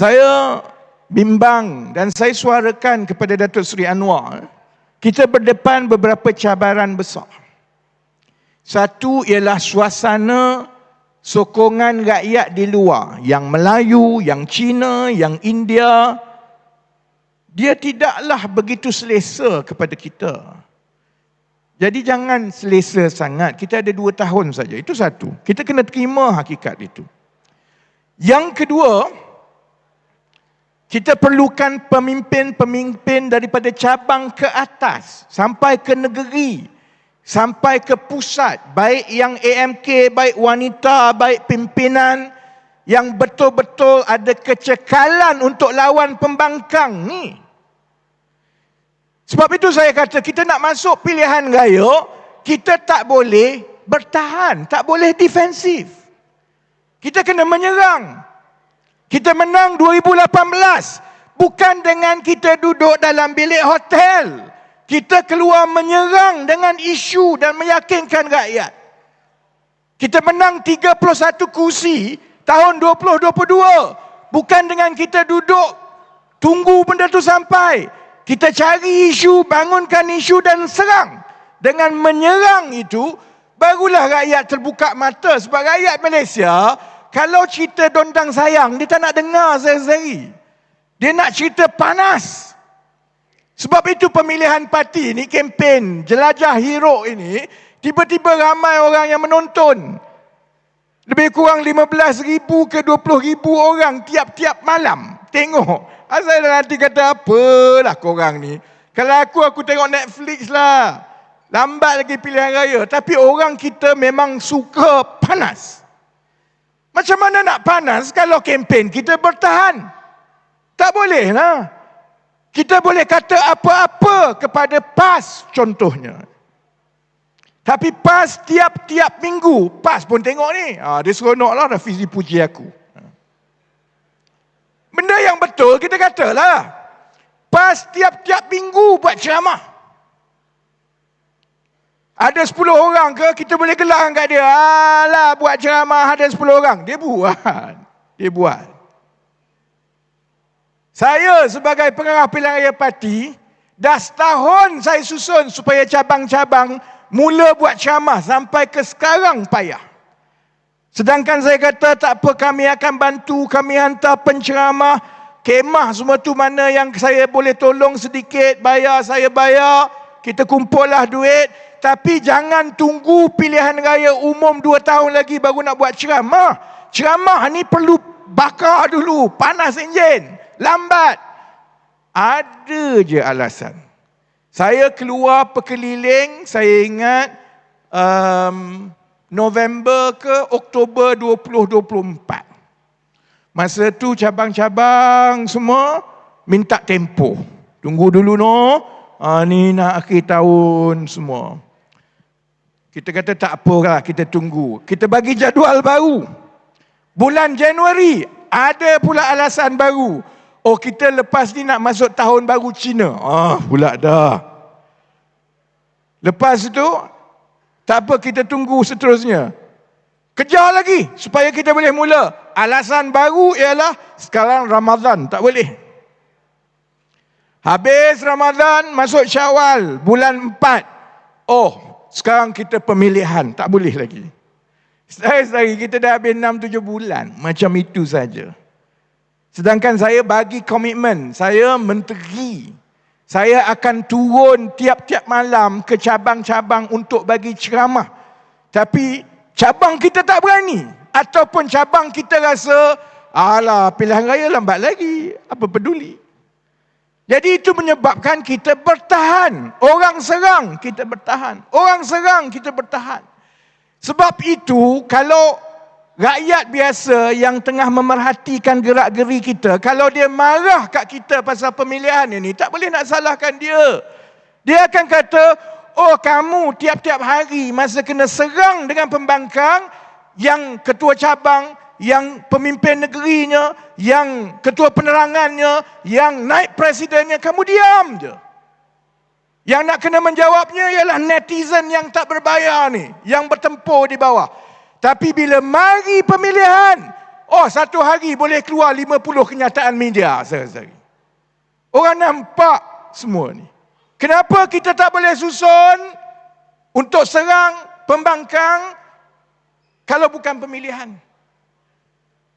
Saya bimbang dan saya suarakan kepada Datuk Seri Anwar, kita berdepan beberapa cabaran besar. Satu ialah suasana sokongan rakyat di luar, yang Melayu, yang Cina, yang India, dia tidaklah begitu selesa kepada kita. Jadi jangan selesa sangat. Kita ada dua tahun saja. Itu satu. Kita kena terima hakikat itu. Yang kedua, kita perlukan pemimpin-pemimpin daripada cabang ke atas sampai ke negeri, sampai ke pusat, baik yang AMK, baik wanita, baik pimpinan yang betul-betul ada kecekalan untuk lawan pembangkang ni. Sebab itu saya kata kita nak masuk pilihan raya, kita tak boleh bertahan, tak boleh defensif. Kita kena menyerang. Kita menang 2018 bukan dengan kita duduk dalam bilik hotel. Kita keluar menyerang dengan isu dan meyakinkan rakyat. Kita menang 31 kursi tahun 2022 bukan dengan kita duduk tunggu benda tu sampai kita cari isu, bangunkan isu dan serang. Dengan menyerang itu, barulah rakyat terbuka mata. Sebab rakyat Malaysia, kalau cerita dondang sayang, dia tak nak dengar sehari-hari. Dia nak cerita panas. Sebab itu pemilihan parti ni, kempen jelajah hero ini, tiba-tiba ramai orang yang menonton. Lebih kurang 15 ribu ke 20 ribu orang tiap-tiap malam. Tengok. Asal nanti kata apalah korang ni. Kalau aku, aku tengok Netflix lah. Lambat lagi pilihan raya. Tapi orang kita memang suka panas. Macam mana nak panas kalau kempen kita bertahan? Tak boleh lah. Kita boleh kata apa-apa kepada PAS contohnya. Tapi PAS tiap-tiap minggu, PAS pun tengok ni. Ha, dia seronok lah Rafizi puji aku. Benda yang betul kita katalah. Pas tiap-tiap minggu buat ceramah. Ada 10 orang ke kita boleh gelang kat dia. Alah buat ceramah ada 10 orang. Dia buat. Dia buat. Saya sebagai pengarah pilihan raya parti, dah setahun saya susun supaya cabang-cabang mula buat ceramah sampai ke sekarang payah. Sedangkan saya kata tak apa kami akan bantu, kami hantar penceramah, kemah semua tu mana yang saya boleh tolong sedikit, bayar saya bayar, kita kumpullah duit. Tapi jangan tunggu pilihan raya umum dua tahun lagi baru nak buat ceramah. Ceramah ni perlu bakar dulu, panas enjin, lambat. Ada je alasan. Saya keluar perkeliling, saya ingat um, November ke Oktober 2024. Masa tu cabang-cabang semua minta tempoh. Tunggu dulu no. Ha, ni nak akhir tahun semua. Kita kata tak apalah kita tunggu. Kita bagi jadual baru. Bulan Januari ada pula alasan baru. Oh kita lepas ni nak masuk tahun baru Cina. Ah pula dah. Lepas itu tak apa kita tunggu seterusnya. Kejar lagi supaya kita boleh mula. Alasan baru ialah sekarang Ramadan. Tak boleh. Habis Ramadan, masuk syawal. Bulan empat. Oh, sekarang kita pemilihan. Tak boleh lagi. Sehari-hari kita dah habis enam tujuh bulan. Macam itu saja. Sedangkan saya bagi komitmen. Saya menteri saya akan turun tiap-tiap malam ke cabang-cabang untuk bagi ceramah. Tapi cabang kita tak berani. Ataupun cabang kita rasa, alah pilihan raya lambat lagi. Apa peduli? Jadi itu menyebabkan kita bertahan. Orang serang, kita bertahan. Orang serang, kita bertahan. Sebab itu, kalau rakyat biasa yang tengah memerhatikan gerak-geri kita, kalau dia marah kat kita pasal pemilihan ini, tak boleh nak salahkan dia. Dia akan kata, oh kamu tiap-tiap hari masa kena serang dengan pembangkang, yang ketua cabang, yang pemimpin negerinya, yang ketua penerangannya, yang naik presidennya, kamu diam je. Yang nak kena menjawabnya ialah netizen yang tak berbayar ni, yang bertempur di bawah. Tapi bila mari pemilihan, Oh, satu hari boleh keluar 50 kenyataan media, saudara-saudari. Orang nampak semua ni. Kenapa kita tak boleh susun untuk serang pembangkang kalau bukan pemilihan?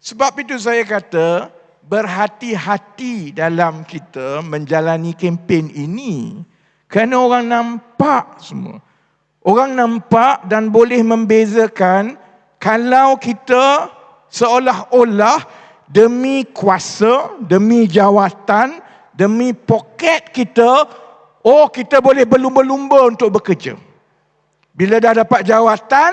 Sebab itu saya kata, berhati-hati dalam kita menjalani kempen ini. Kerana orang nampak semua. Orang nampak dan boleh membezakan kalau kita seolah-olah demi kuasa, demi jawatan, demi poket kita, oh kita boleh berlumba-lumba untuk bekerja. Bila dah dapat jawatan,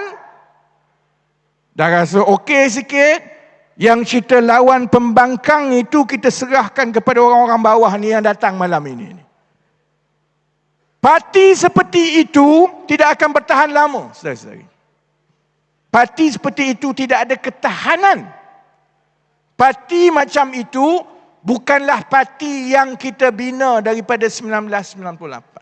dah rasa okey sikit, yang cerita lawan pembangkang itu kita serahkan kepada orang-orang bawah ni yang datang malam ini. Parti seperti itu tidak akan bertahan lama, saudara-saudari. Parti seperti itu tidak ada ketahanan. Parti macam itu bukanlah parti yang kita bina daripada 1998.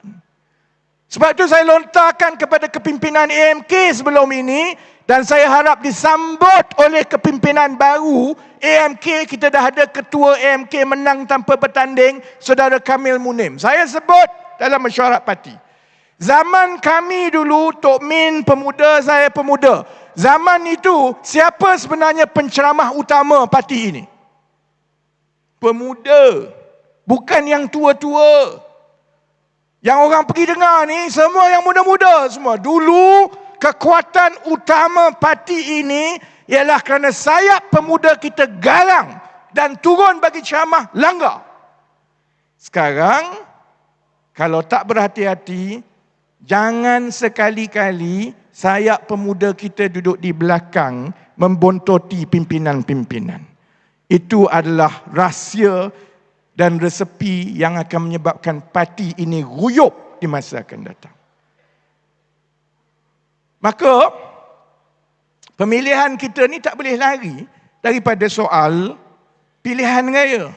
Sebab itu saya lontarkan kepada kepimpinan AMK sebelum ini dan saya harap disambut oleh kepimpinan baru AMK kita dah ada ketua AMK menang tanpa bertanding saudara Kamil Munim. Saya sebut dalam mesyuarat parti. Zaman kami dulu, Tok Min pemuda, saya pemuda. Zaman itu, siapa sebenarnya penceramah utama parti ini? Pemuda. Bukan yang tua-tua. Yang orang pergi dengar ni, semua yang muda-muda semua. Dulu, kekuatan utama parti ini ialah kerana sayap pemuda kita garang dan turun bagi ceramah langgar. Sekarang, kalau tak berhati-hati, jangan sekali-kali sayap pemuda kita duduk di belakang membontoti pimpinan-pimpinan. Itu adalah rahsia dan resepi yang akan menyebabkan parti ini ruyup di masa akan datang. Maka, pemilihan kita ni tak boleh lari daripada soal pilihan raya.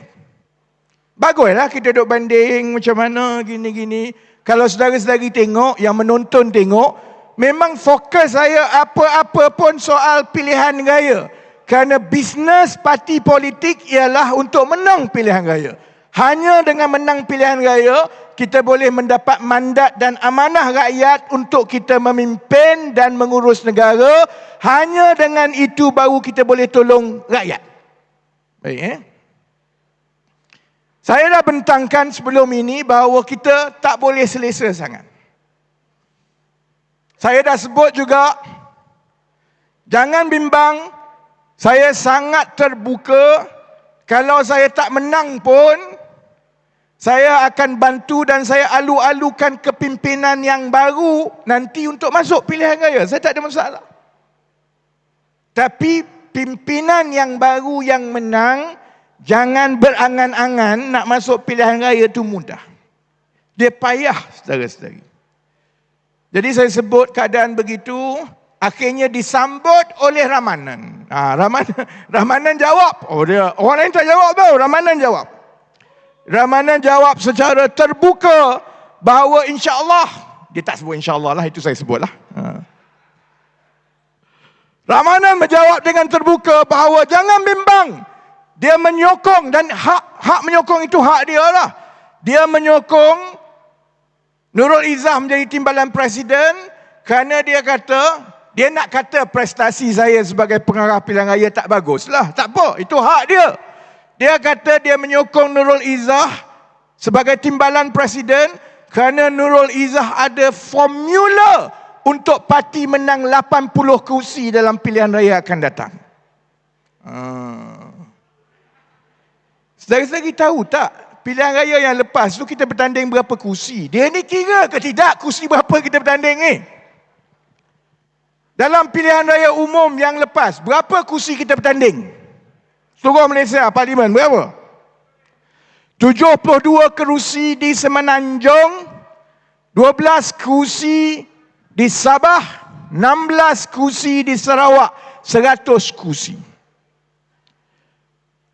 Baguslah kita duduk banding macam mana gini-gini. Kalau saudara-saudari tengok, yang menonton tengok, memang fokus saya apa-apa pun soal pilihan raya. Kerana bisnes parti politik ialah untuk menang pilihan raya. Hanya dengan menang pilihan raya, kita boleh mendapat mandat dan amanah rakyat untuk kita memimpin dan mengurus negara. Hanya dengan itu baru kita boleh tolong rakyat. Baik eh? Saya dah bentangkan sebelum ini bahawa kita tak boleh selesa sangat. Saya dah sebut juga, jangan bimbang, saya sangat terbuka. Kalau saya tak menang pun, saya akan bantu dan saya alu-alukan kepimpinan yang baru nanti untuk masuk pilihan raya. Saya tak ada masalah. Tapi pimpinan yang baru yang menang, Jangan berangan-angan nak masuk pilihan raya itu mudah. Dia payah, saudara-saudari. Jadi saya sebut keadaan begitu, akhirnya disambut oleh Ramanan. Ha, Ramanan, Ramanan jawab. Oh dia, orang lain tak jawab tau, Ramanan jawab. Ramanan jawab secara terbuka bahawa insya-Allah dia tak sebut insya-Allah lah itu saya sebutlah. Ha. Ramanan menjawab dengan terbuka bahawa jangan bimbang dia menyokong dan hak hak menyokong itu hak dia lah. Dia menyokong Nurul Izzah menjadi timbalan presiden kerana dia kata dia nak kata prestasi saya sebagai pengarah pilihan raya tak bagus lah. Tak apa, itu hak dia. Dia kata dia menyokong Nurul Izzah sebagai timbalan presiden kerana Nurul Izzah ada formula untuk parti menang 80 kursi dalam pilihan raya akan datang. Hmm. Saudara-saudari tahu tak pilihan raya yang lepas tu kita bertanding berapa kursi? Dia ni kira ke tidak kursi berapa kita bertanding ni? Dalam pilihan raya umum yang lepas, berapa kursi kita bertanding? Seluruh Malaysia, Parlimen, berapa? 72 kerusi di Semenanjung, 12 kursi di Sabah, 16 kursi di Sarawak, 100 kursi.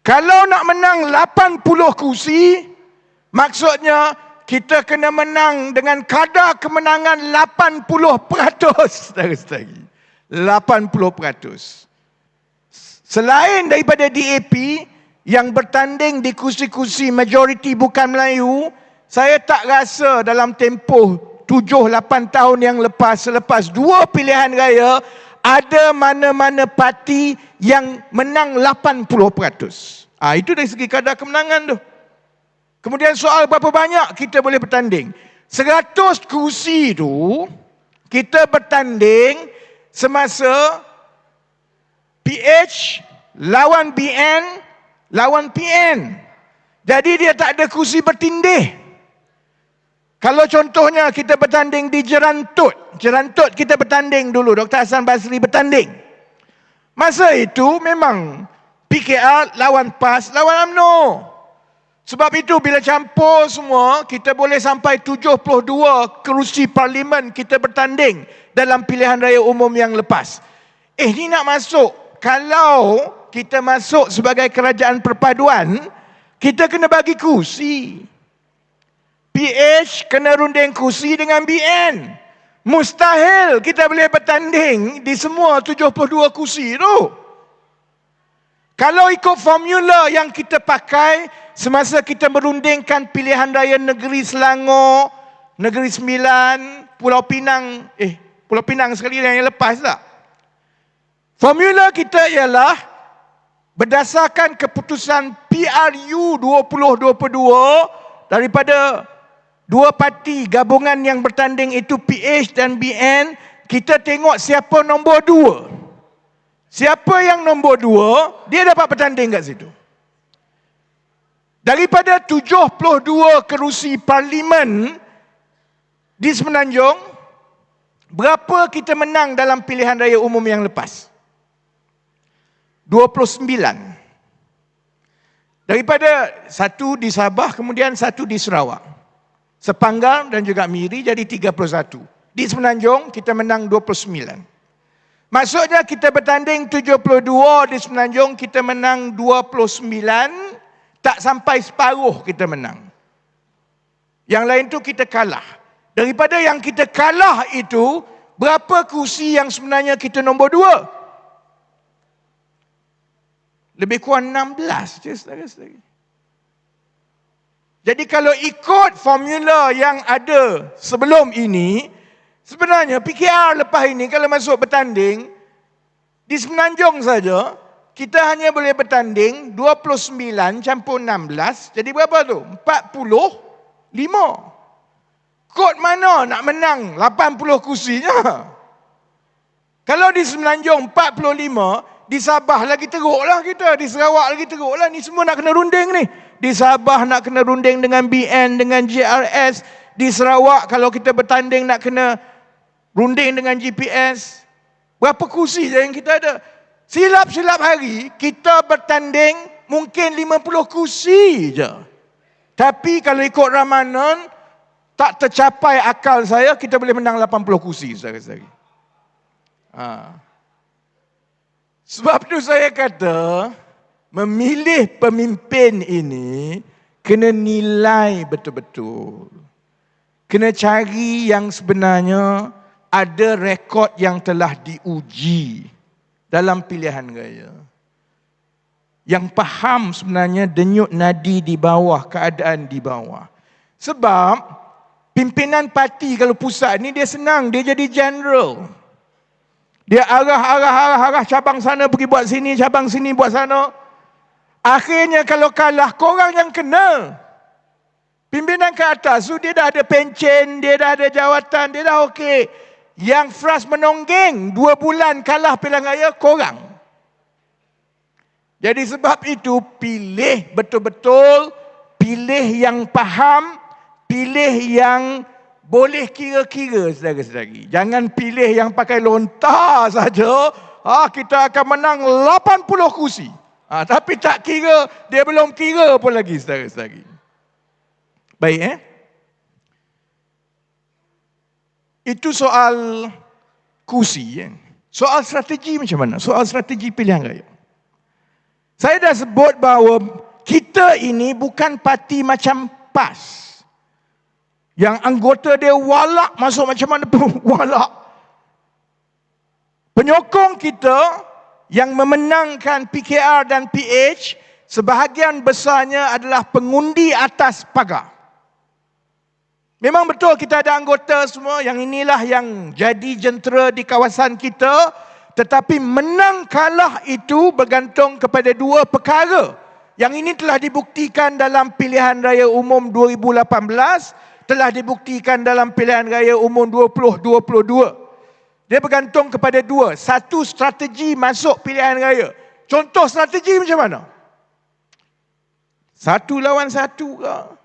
Kalau nak menang 80 kursi, maksudnya kita kena menang dengan kadar kemenangan 80%. Saudara-saudari. 80%. Selain daripada DAP yang bertanding di kursi-kursi majoriti bukan Melayu, saya tak rasa dalam tempoh 7-8 tahun yang lepas selepas dua pilihan raya ada mana-mana parti yang menang 80%. Ah itu dari segi kadar kemenangan tu. Kemudian soal berapa banyak kita boleh bertanding. 100 kursi tu kita bertanding semasa PH lawan BN lawan PN. Jadi dia tak ada kursi bertindih. Kalau contohnya kita bertanding di Jerantut. Jerantut kita bertanding dulu. Dr. Hassan Basri bertanding. Masa itu memang PKR lawan PAS lawan UMNO. Sebab itu bila campur semua, kita boleh sampai 72 kerusi parlimen kita bertanding dalam pilihan raya umum yang lepas. Eh ni nak masuk. Kalau kita masuk sebagai kerajaan perpaduan, kita kena bagi kursi. PH kena runding kursi dengan BN. Mustahil kita boleh bertanding di semua 72 kursi tu. Kalau ikut formula yang kita pakai semasa kita merundingkan pilihan raya negeri Selangor, negeri Sembilan, Pulau Pinang, eh Pulau Pinang sekali yang lepas tak? Formula kita ialah berdasarkan keputusan PRU 2022 daripada Dua parti gabungan yang bertanding itu PH dan BN, kita tengok siapa nombor dua. Siapa yang nombor dua, dia dapat bertanding kat situ. Daripada 72 kerusi parlimen di Semenanjung, berapa kita menang dalam pilihan raya umum yang lepas? 29. Daripada satu di Sabah, kemudian satu di Sarawak. Sepanggang dan juga Miri jadi 31. Di Semenanjung kita menang 29. Maksudnya kita bertanding 72 di Semenanjung kita menang 29 tak sampai separuh kita menang. Yang lain tu kita kalah. Daripada yang kita kalah itu berapa kursi yang sebenarnya kita nombor dua? Lebih kurang 16 je saudara-saudara. Jadi kalau ikut formula yang ada sebelum ini, sebenarnya PKR lepas ini kalau masuk bertanding, di Semenanjung saja, kita hanya boleh bertanding 29 campur 16, jadi berapa tu? 45. Kod mana nak menang 80 kursinya? Kalau di Semenanjung 45, di Sabah lagi teruklah kita, di Sarawak lagi teruklah. Ni semua nak kena runding ni. Di Sabah nak kena runding dengan BN, dengan JRS. Di Sarawak kalau kita bertanding nak kena runding dengan GPS. Berapa kursi yang kita ada? Silap-silap hari kita bertanding mungkin 50 kursi je. Tapi kalau ikut ramanan tak tercapai akal saya kita boleh menang 80 kursi saudara-saudari. Ha. Sebab tu saya kata memilih pemimpin ini kena nilai betul-betul. Kena cari yang sebenarnya ada rekod yang telah diuji dalam pilihan raya. Yang faham sebenarnya denyut nadi di bawah, keadaan di bawah. Sebab pimpinan parti kalau pusat ni dia senang, dia jadi general. Dia arah-arah-arah cabang sana pergi buat sini, cabang sini buat sana. Akhirnya kalau kalah, korang yang kena. Pimpinan ke atas tu dia dah ada pencen, dia dah ada jawatan, dia dah okey. Yang fras menonggeng dua bulan kalah pilihan raya, korang. Jadi sebab itu pilih betul-betul, pilih yang faham, pilih yang boleh kira-kira saudara-saudari. Jangan pilih yang pakai lontar saja. Ah kita akan menang 80 kursi. Ha, tapi tak kira, dia belum kira pun lagi saudara-saudari. Baik eh? Itu soal kursi eh? Soal strategi macam mana? Soal strategi pilihan raya. Saya dah sebut bahawa kita ini bukan parti macam PAS. Yang anggota dia walak masuk macam mana pun walak. Penyokong kita yang memenangkan PKR dan PH sebahagian besarnya adalah pengundi atas pagar. Memang betul kita ada anggota semua yang inilah yang jadi jentera di kawasan kita tetapi menang kalah itu bergantung kepada dua perkara. Yang ini telah dibuktikan dalam pilihan raya umum 2018, telah dibuktikan dalam pilihan raya umum 2022. Dia bergantung kepada dua. Satu strategi masuk pilihan raya. Contoh strategi macam mana? Satu lawan satu ke?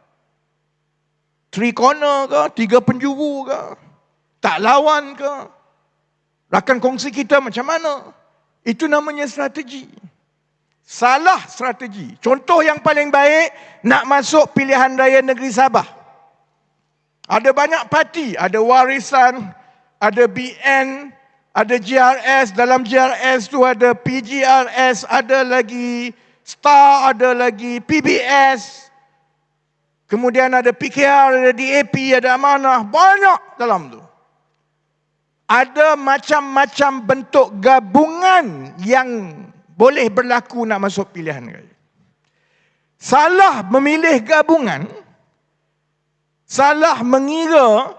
Three corner ke? Tiga penjuru ke? Tak lawan ke? Rakan kongsi kita macam mana? Itu namanya strategi. Salah strategi. Contoh yang paling baik, nak masuk pilihan raya negeri Sabah. Ada banyak parti, ada warisan, ada BN, ada GRS, dalam GRS tu ada PGRS, ada lagi STAR, ada lagi PBS, kemudian ada PKR, ada DAP, ada Amanah, banyak dalam tu. Ada macam-macam bentuk gabungan yang boleh berlaku nak masuk pilihan raya. Salah memilih gabungan, salah mengira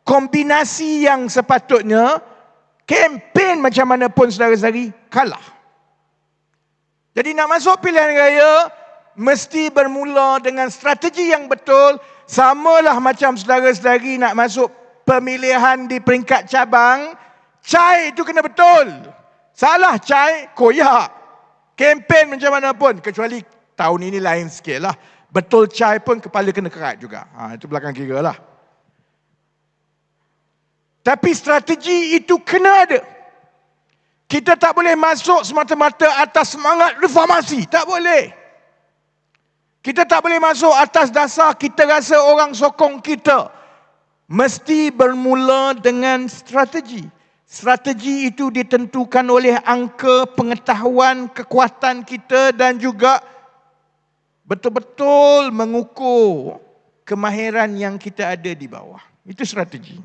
kombinasi yang sepatutnya kempen macam mana pun saudara-saudari kalah. Jadi nak masuk pilihan raya mesti bermula dengan strategi yang betul samalah macam saudara-saudari nak masuk pemilihan di peringkat cabang cai itu kena betul. Salah cai koyak. Kempen macam mana pun kecuali tahun ini lain sikit lah. Betul cai pun kepala kena kerat juga. Ha, itu belakang kira lah. Tapi strategi itu kena ada. Kita tak boleh masuk semata-mata atas semangat reformasi. Tak boleh. Kita tak boleh masuk atas dasar kita rasa orang sokong kita. Mesti bermula dengan strategi. Strategi itu ditentukan oleh angka pengetahuan kekuatan kita dan juga betul-betul mengukur kemahiran yang kita ada di bawah. Itu strategi.